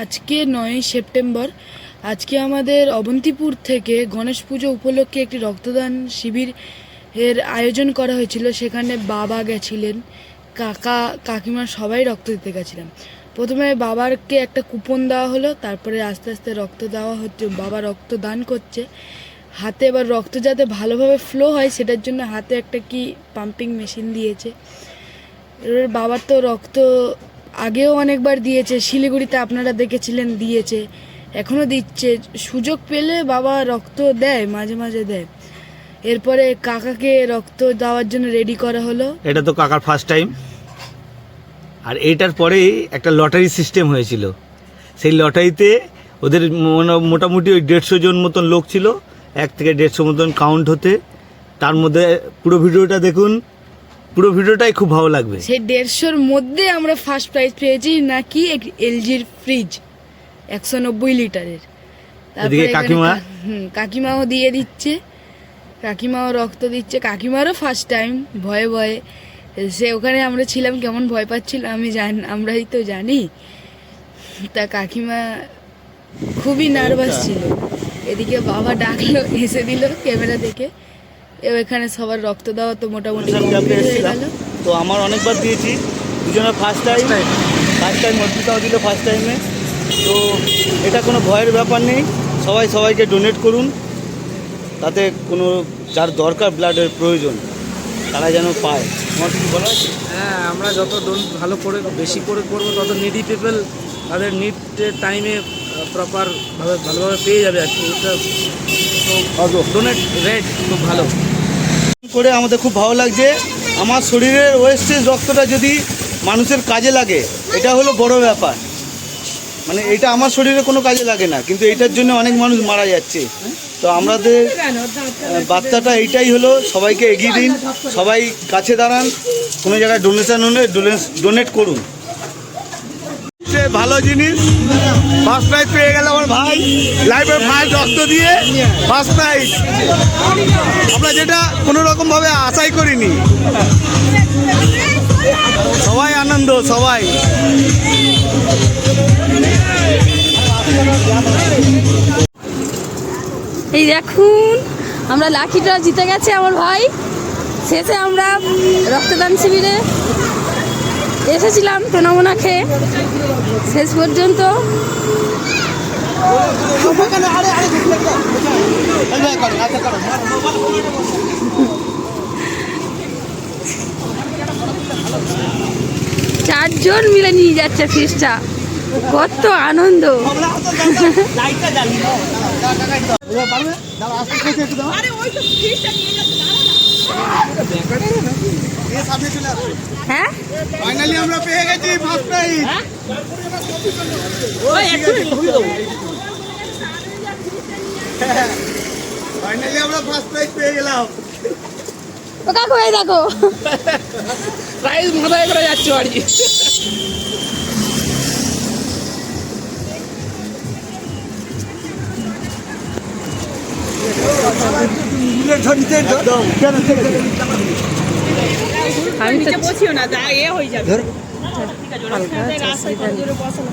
আজকে নয় সেপ্টেম্বর। আজকে আমাদের অবন্তিপুর থেকে গণেশ পুজো উপলক্ষে একটি রক্তদান শিবির এর আয়োজন করা হয়েছিল। সেখানে বাবা গেছিলেন। কাকা, কাকিমা সবাই রক্ত দিতে গেছিলেন। প্রথমে বাবারকে একটা কুপন দেওয়া হলো, তারপরে আস্তে আস্তে রক্ত দেওয়া হচ্ছে। বাবা রক্ত দান করছে। হাতে এবার রক্ত যাতে ভালোভাবে ফ্লো হয়, সেটার জন্য হাতে একটা কি পাম্পিং মেশিন দিয়েছে। এবার বাবার তো রক্ত আগেও অনেকবার দিয়েছে, শিলিগুড়িতে আপনারা দেখেছিলেন দিয়েছে এখনও দিচ্ছে। সুযোগ পেলে বাবা রক্ত দেয়, মাঝে মাঝে দেয়। এরপরে কাকাকে রক্ত দেওয়ার জন্য রেডি করা হলো। এটা তো কাকার ফার্স্ট টাইম আর এটার পরেই একটা লটারি সিস্টেম হয়েছিল। সেই লটারিতে ওদের মোটামুটি ওই দেড়শো জন মতন লোক ছিল। এক থেকে দেড়শো মতন কাউন্ট হতে। তার মধ্যে পুরো ভিডিওটা দেখুন। পুরো ভিডিওটাই খুব ভালো লাগবে। সেই দেড়শোর মধ্যে আমরা ফার্স্ট প্রাইজ পেয়েছি নাকি এক এলজির ফ্রিজ একশো নব্বই লিটারের। এদিকে কাকিমা? হুম কাকিমাও দিয়ে দিচ্ছে। কাকিমাও রক্ত দিচ্ছে। কাকিমারও ফার্স্ট টাইম ভয়ে ভয়ে। সে ওখানে আমরা ছিলাম কেমন ভয় পাচ্ছিল আমি জান আমরাই তো জানি। তা কাকিমা খুবই নার্ভাস ছিল। এদিকে বাবা ডাকলো এসে দিল ক্যামেরা দেখে। এখানে সবার রক্ত দেওয়া তো মোটামুটি তো আমার অনেকবার দিয়েছি। দুজনের ফার্স্ট টাইম ফার্স্ট টাইম অর্পিতাও দিল ফার্স্ট টাইমে তো এটা কোনো ভয়ের ব্যাপার নেই। সবাই সবাইকে ডোনেট করুন। তাতে কোনো যার দরকার ব্লাডের প্রয়োজন তারা যেন পায়। তোমার কিছু বলা আছে? হ্যাঁ আমরা যত ডোন ভালো করে বেশি করে করব তত নিডি পিপল তাদের নিডের টাইমে প্রপারভাবে ভালোভাবে পেয়ে যাবে আর কি। এটা তো ডোনেট রেট খুব ভালো। করে আমাদের খুব ভালো লাগছে। আমার শরীরের ওয়েস্টেজ রক্তটা যদি মানুষের কাজে লাগে, এটা হলো বড় ব্যাপার। মানে এটা আমার শরীরে কোনো কাজে লাগে না, কিন্তু এটার জন্য অনেক মানুষ মারা যাচ্ছে। তো আমাদের বার্তাটা এইটাই হলো, সবাইকে এগিয়ে দিন, সবাই কাছে দাঁড়ান, কোনো জায়গায় ডোনেশন হলে ডোনেট করুন। সে ভালো জিনিস। ফার্স্ট প্রাইজ পেয়ে গেল আমার ভাই। লাইফে ফার্স্ট রক্ত দিয়ে ফার্স্ট প্রাইজ আমরা যেটা কোনো রকম ভাবে আশাই করিনি। সবাই আনন্দ, সবাই। এই দেখুন, আমরা ড্র জিতে গেছে আমার ভাই। শেষে আমরা রক্তদান শিবিরে এসেছিলাম প্রণমনা খেয়ে। শেষ পর্যন্ত। চারজন মিলে নিয়ে যাচ্ছে ফিসটা কত আনন্দ। হ্যাঁ? ফাইনালি আমরা পেয়ে গেছি ফার্স্ট প্রাইজ ফাইনালি আমরা ফার্স্ট প্রাইজ পেয়ে গেলাম। ও কাকু এই দেখো। প্রাইজ মাথায় করে যাচ্ছে আর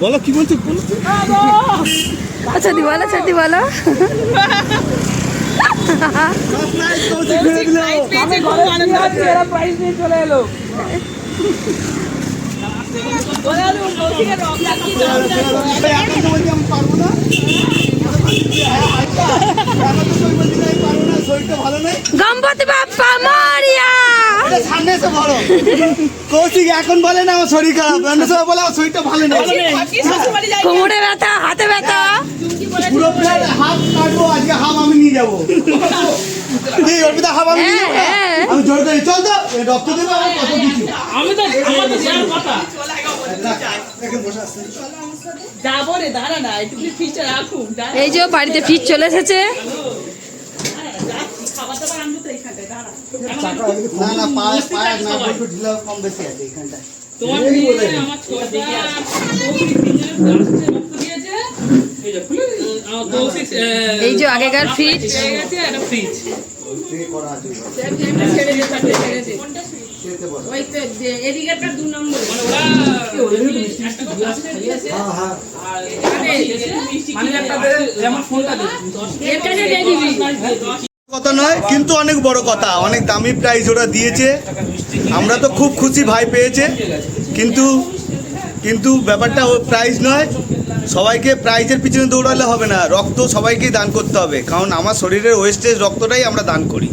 বলো কি বলছো আচ্ছা দি বলো সত্যি বলো প্রাইস নিয়ে চলে এলো এখন তো বলছি আমি পারব না গণপতি বাপ্পা মরিয়া! সামনে এসে বলো কৌশিক এখন বলে না আমার শরীর খারাপ। অন্য সময় বলে আমার শরীরটা ভালো নেই। কোমরে ব্যথা হাতে ব্যথা। পুরো প্লেট হাফ কাটবো আজকে হাফ আমি নিয়ে যাব। এই অর্পিতা হাফ আমি নিয়ে যাব। না? হ্যাঁ, হ্যাঁ। আমি জোর করি চল তো রক্ত দেবো আমার কত কিছু। আমি তো আমার তো দেওয়ার কথা। দেখে বসে আসছে যাব রে দাঁড়া না একটু ফিসটা রাখুন। দাঁড়া এই যে বাড়িতে ফিট চলে এসেছে। না না পায়ে পায়ে না একটু ঢিলা কম বেশি আছে এখানটায়। তোমার। আমার এই যে আগেকার ফ্রিজ ফ্রিজ মানে দিয়েছে হ্যাঁ হ্যাঁ। মানে যেমন ফোনটা কথা নয়, কিন্তু অনেক বড় কথা। অনেক দামি প্রাইজ ওরা দিয়েছে। আমরা তো খুব খুশি, ভাই পেয়েছে। কিন্তু কিন্তু ব্যাপারটা প্রাইজ নয়। সবাইকে প্রাইজের পিছনে দৌড়ালে হবে না। রক্ত সবাইকেই দান করতে হবে। কারণ আমার শরীরের ওয়েস্টেজ রক্তটাই আমরা দান করি।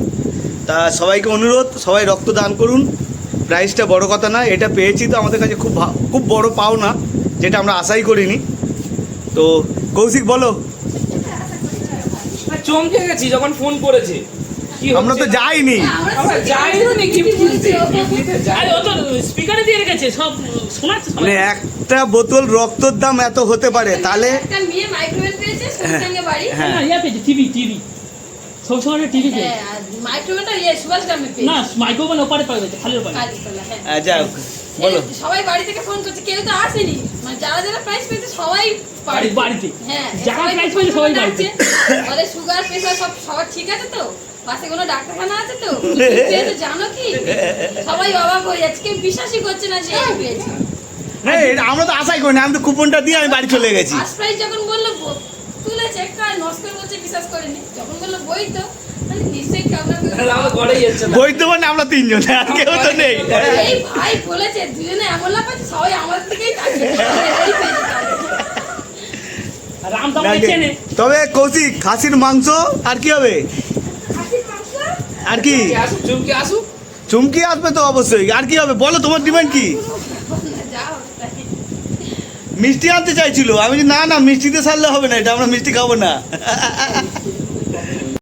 তা সবাইকে অনুরোধ, সবাই রক্ত দান করুন। প্রাইজটা বড় কথা নয়। এটা পেয়েছি তো আমাদের কাছে খুব খুব বড় পাওনা, যেটা আমরা আশাই করিনি। তো কৌশিক, বলো। চমকে গেছি যখন ফোন করেছে? আমরা তো যাইনি। আমরা যাইনি গিফট কিনতে আরে ও তো স্পিকারে দিয়ে রেখেছে সব শোনাচ্ছে মানে একটা বোতল রক্তর দাম এত হতে পারে তাহলে একটা মেয়ে মাইক্রোওয়েভ পেয়েছে সঙ্গে বাড়ি। হ্যাঁ। ইয়া পেয়েছে টিভি টিভি সবসময় টিভি পেয়েছে। হ্যাঁ মাইক্রোওয়েভটা ইয়ে সুভাষ গ্রামে পেয়েছে। না ওপারে পাওয়া গেছে হ্যাঁ। যাই হোক, বলো। সবাই বাড়ি থেকে ফোন করছে কেউ তো আসেনি। মানে যারা যারা প্রাইস পেয়েছে সবাই বাড়ি বাড়িতে। হ্যাঁ যারা সবাই পেয়েছে সবাই বাড়িতে। বলে সুগার প্রেসার সব সবার ঠিক আছে তো? পাশে কোনো ডাক্তারখানা আছে তো? কি জানো কি? সবাই অবাক হয়ে যাচ্ছে। কেউ বিশ্বাসই করছে না যে পেয়েছে। না এটা আমরা তো আশাই করিনি। আমি তো কুপনটা দিয়ে আমি বাড়ি চলে গেছি। ফার্স্ট প্রাইজ যখন বলল তুলেছে কার নস্কর বলছে বিশ্বাস করেনি। যখন বলল বই তো। আমরা বই তো মানে তিনজন আর কেউ তো নেই। ভাই বলেছে দুজনে এমন লাভ সবাই আমার দিকেই তবে কৌশিক খাসির মাংস আর কি হবে? আর কি? চুমকি আসবে তো অবশ্যই। আর কি হবে? বলো তোমার ডিমান্ড কি। মিষ্টি আনতে চাইছিল। আমি না না মিষ্টিতে সারলে হবে না এটা আমরা মিষ্টি খাব না।